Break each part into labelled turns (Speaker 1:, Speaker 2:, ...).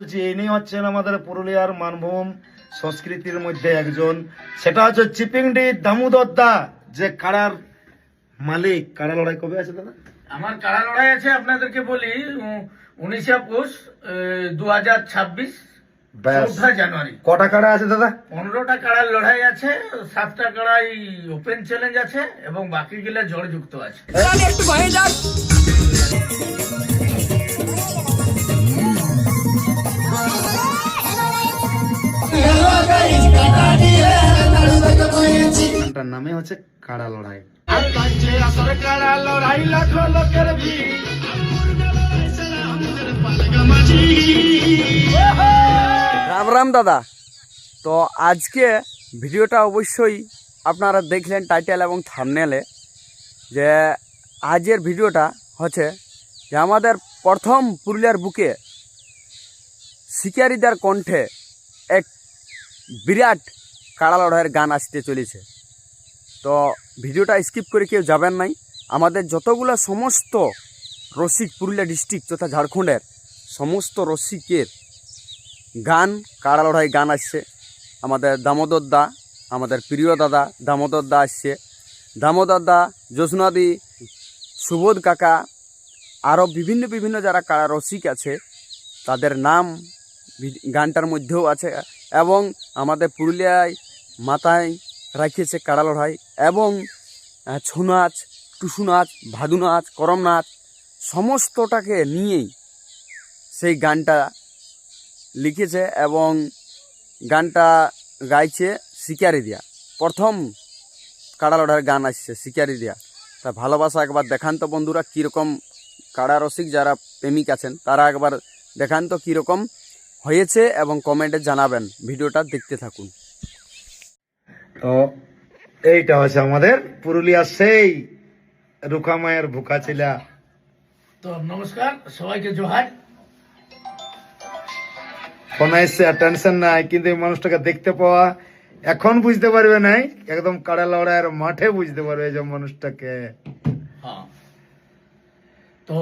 Speaker 1: যে ইনি হচ্ছেন আমাদের পুরুলিয়ার মানভূম সংস্কৃতির মধ্যে একজন। সেটা হচ্ছে চিপিংডি দামোদর দা যে কারার মালিক। কারা লড়াই কবে আছে দাদা?
Speaker 2: আমার কারা লড়াই আছে আপনাদেরকে বলি উনিশে পৌষ দু হাজার ছাব্বিশ চৌঠা জানুয়ারি।
Speaker 1: কটা কারা আছে দাদা?
Speaker 2: পনেরোটা কাড়ার লড়াই আছে সাতটা কাড়াই ওপেন চ্যালেঞ্জ আছে এবং বাকি গুলা জড় যুক্ত আছে
Speaker 1: তার নামে হচ্ছে কারা লড়াই।
Speaker 3: রাম রাম দাদা। তো আজকে ভিডিওটা অবশ্যই আপনারা দেখলেন টাইটেল এবং থামনেলে যে আজের ভিডিওটা হচ্ছে যে আমাদের প্রথম পুরুলিয়ার বুকে শিকারীদের কণ্ঠে এক বিরাট কাড়া লড়াইয়ের গান আসতে চলেছে। তো ভিডিওটা স্কিপ করে কেউ যাবেন নাই। আমাদের যতগুলো সমস্ত রসিক পুরুলিয়া ডিস্ট্রিক্ট তথা ঝাড়খণ্ডের সমস্ত রসিকের গান কাড়া লড়াই গান আসছে, আমাদের দামোদর দা, আমাদের প্রিয় দাদা দামোদর দা আসছে। দামোদর দা, জ্যোৎস্নাদি, সুবোধ কাকা, আরও বিভিন্ন বিভিন্ন যারা কাড়া রসিক আছে, তাদের নাম গানটার মধ্যেও আছে। এবং আমাদের পুরুলিয়ায় মাথায় রাখিয়েছে কাড়া লড়াই এবং ছৌ নাচ টুসু নাচ ভাদু নাচ করম নাচ সমস্তটাকে নিয়েই সেই গানটা লিখেছে এবং গানটা গাইছে শিকারি দিয়া। প্রথম কাড়া লড়াইয়ের গান আসছে, শিকারি দিয়া। তা ভালোবাসা একবার দেখান তো বন্ধুরা কীরকম কাড়া রসিক যারা প্রেমিক আছেন, তারা একবার দেখান তো কীরকম হয়েছে এবং কমেন্টে জানাবেন। ভিডিওটা দেখতে থাকুন।
Speaker 1: তো এইটা হচ্ছে আমাদের পুরুলিয়ার সেই রুকামায়ের ভুকা ছিলা
Speaker 2: তো নমস্কার সবাইকে জোহার।
Speaker 1: ফোন এসছে টেনশন নাই কিন্তু এই মানুষটাকে দেখতে পাওয়া এখন বুঝতে পারবে নাই একদম কাড়া লড়াইয়ের মাঠে বুঝতে পারবে যে মানুষটাকে।
Speaker 2: হ্যাঁ। তো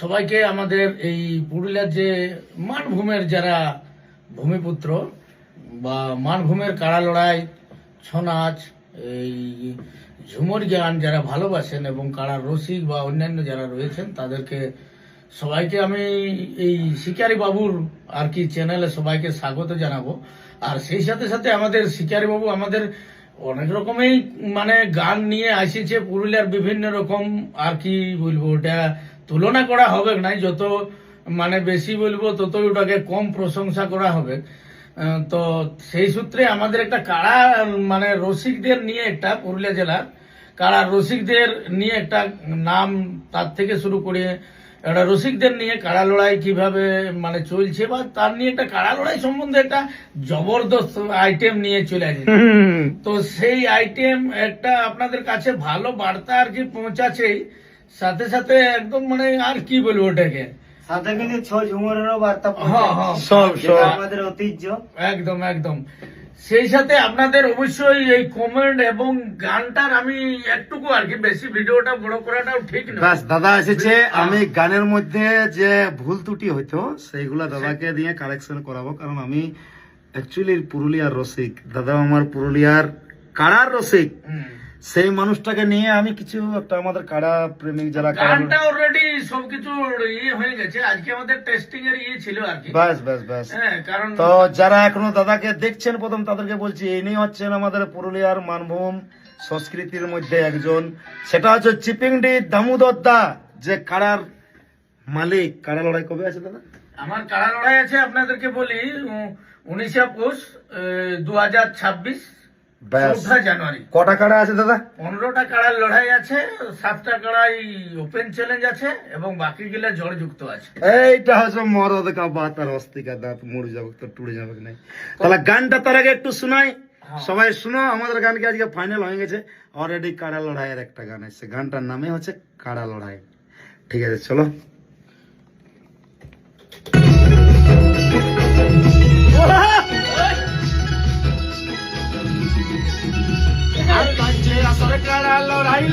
Speaker 2: সবাইকে আমাদের এই পুরুলিয়ার যে মানভূমের যারা ভূমিপুত্র বা মানভূমের কাড়া লড়াই ছৌ নাচ এই ঝুমুর গান যারা ভালোবাসেন এবং কাড়ার রসিক বা অন্যান্য যারা রয়েছেন, তাদেরকে সবাইকে আমি এই শিকারি বাবুর আর কি চ্যানেলে সবাইকে স্বাগত জানাব। আর সেই সাথে সাথে আমাদের শিকারি বাবু আমাদের অনেক রকমই মানে গান নিয়ে আসিছে, পুরুলিয়ার বিভিন্ন রকম আর কি বলব, ওটা তুলনা করা হবে না যত মানে বেশি বলব ততই ওটাকে কম প্রশংসা করা হবে। তো সেই সূত্রে আমাদের একটা কাড়া মানে রসিকদের নিয়ে একটা পুরুলিয়া জেলার কাড়া রসিকদের নিয়ে একটা নাম তার থেকে শুরু করে একটা রসিকদের নিয়ে কাড়া লড়াই কীভাবে মানে চলছে বা তার নিয়ে একটা কাড়া লড়াই সম্বন্ধে একটা জবরদস্ত আইটেম নিয়ে চলে আসে। তো সেই আইটেম একটা আপনাদের কাছে ভালো বার্তা আর কি পৌঁছাছেই সাথে সাথে একদম মানে আর কি বলব ওটাকে?
Speaker 4: সাথে কিন্তু ছ ঝুমুরেরও বার্তা
Speaker 2: হ্যাঁ, হ্যাঁ।
Speaker 1: সব সব।
Speaker 4: আমাদের ঐতিহ্য।
Speaker 2: একদম একদম। সেই সাথে আপনাদের অবশ্যই এই কমেন্ট এবং গানটার আমি একটুকু আর কি বেশি ভিডিওটা বড় করাটাও ঠিক না
Speaker 1: বাস দাদা এসেছে। আমি গানের মধ্যে যে ভুল ত্রুটি হইতো সেইগুলা দাদাকে দিয়ে কারেকশন করাবো কারণ আমি অ্যাকচুয়ালি পুরুলিয়ার রসিক। দাদা আমার পুরুলিয়ার কাড়ার রসিক। সেই মানুষটাকে নিয়ে আমি কিছু একটা আমাদের কারা প্রেমিক যারা
Speaker 2: গানটা অলরেডি সবকিছু ইয়ে হয়ে গেছে। আজকে আমাদের টেস্টিং এর ইয়ে ছিল আর কি।
Speaker 1: বাস বাস বাস
Speaker 2: হ্যাঁ কারণ
Speaker 1: তো যারা এখনও দাদাকে দেখছেন প্রথম তাদেরকে বলছি ইনি হচ্ছেন আমাদের পুরুলিয়ার মানভূম সংস্কৃতির মধ্যে একজন। সেটা হচ্ছে চিপিংডি দামোদর দা যে কাড়ার মালিক। কাড়া লড়াই কবে আছে দাদা?
Speaker 2: আমার কাড়া লড়াই আছে আপনাদেরকে বলি উনিশে পৌষ দু হাজার ছাব্বিশ।
Speaker 1: ব্যাস
Speaker 2: চৌঠা জানুয়ারি।
Speaker 1: কটা কাড়া আছে দাদা?
Speaker 2: পনেরোটা কাড়ার লড়াই আছে সাতটা কাড়াই ওপেন চ্যালেঞ্জ আছে এবং যুক্ত আছে।
Speaker 1: এইটা হচ্ছে মরদ কা বাত আর অস্তিকা দাঁত মরে যাবে তো টুড়ে যাবে নাই। তাহলে গানটা তার আগে একটু শোনাই। সবাই শুনো আমাদের গানকে আজকে ফাইনাল হয়ে গেছে? অলরেডি কাড়া লড়াইয়ের একটা গান আছে গানটার নামে হচ্ছে কাড়া লড়াই। ঠিক আছে চলো। দেখি কবে লড়াই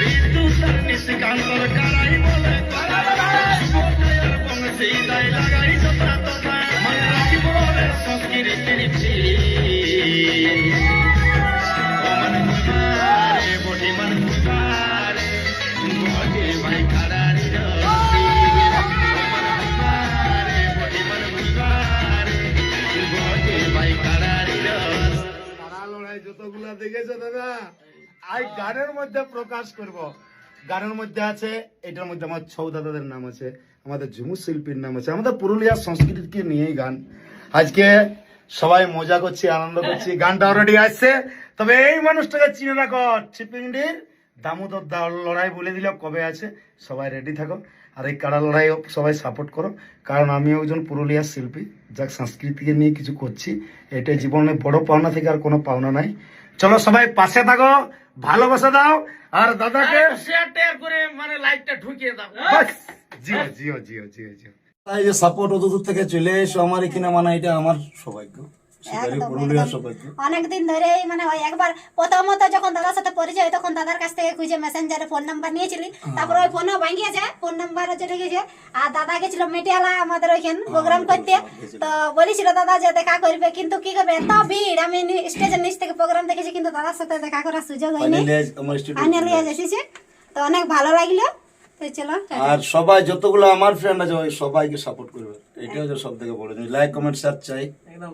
Speaker 1: বিদ্যুৎ আর নিশিকান্তর কারাই বলে যতগুলা দেখেছ দাদা? আই, গানের মধ্যে প্রকাশ করব। গানের মধ্যে আছে, এটার মধ্যে আমার ছৌ দাদাদের নাম আছে, আমাদের ঝুমুর শিল্পীর নাম আছে, আমাদের পুরুলিয়ার সংস্কৃতিকে নিয়েই গান। আজকে সবাই মজা করছি, আনন্দ করছি, গানটা অলরেডি আসছে। তবে এই মানুষটাকে চিনে রাখো চিপিংডির দামোদর দা লড়াই বলে দিল, কবে আছে? সবাই রেডি থাকো। আর এই কাড়া লড়াই সবাই সাপোর্ট করো। কারণ আমি একজন পুরুলিয়ার শিল্পী যাক সংস্কৃতিকে নিয়ে কিছু করছি এটাই জীবনে বড় পাওনা থেকে আর কোনো পাওনা নাই। চলো সবাই পাশে থাকো ভালোবাসা দাও আর দাদাকে
Speaker 2: শেয়ার টেয়ার করে মানে লাইটটা ঢুকিয়ে দাও।
Speaker 1: জিও জিও জিও জিও জিও।
Speaker 5: এই যে সাপোর্ট অত দূর থেকে চলে এসো আমার এখানে মানে এটা আমার সৌভাগ্য।
Speaker 6: অনেকদিন ধরে মানে ওই একবার প্রথমত যখন দাদার সাথে পরিচয় তখন দাদার কাছ থেকে খুঁজে মেসেঞ্জারে ফোন নাম্বার নিয়েছিলি। তারপর ওই ফোনও ভাঙিয়েছে ফোন নাম্বারও চলে গেছে আর দাদা গেছিল মেটিয়ালা আমাদের ওইখান প্রোগ্রাম করতে। তো বলেছিল দাদা যে দেখা করবে কিন্তু কি করবে এত ভিড়। আমি স্টেজের নিচ থেকে প্রোগ্রাম দেখেছি কিন্তু দাদার সাথে দেখা করার সুযোগ হয়নি।
Speaker 5: ফাইনালি
Speaker 6: আজ এসেছে। তো অনেক ভালো লাগল।
Speaker 5: আর সবাই যতগুলো আমার ফ্রেন্ড আছে সবাইকে সাপোর্ট করবে। এটাই হচ্ছে সব থেকে বড় জিনিস। লাইক কমেন্ট শেয়ার চাই।
Speaker 2: একদম।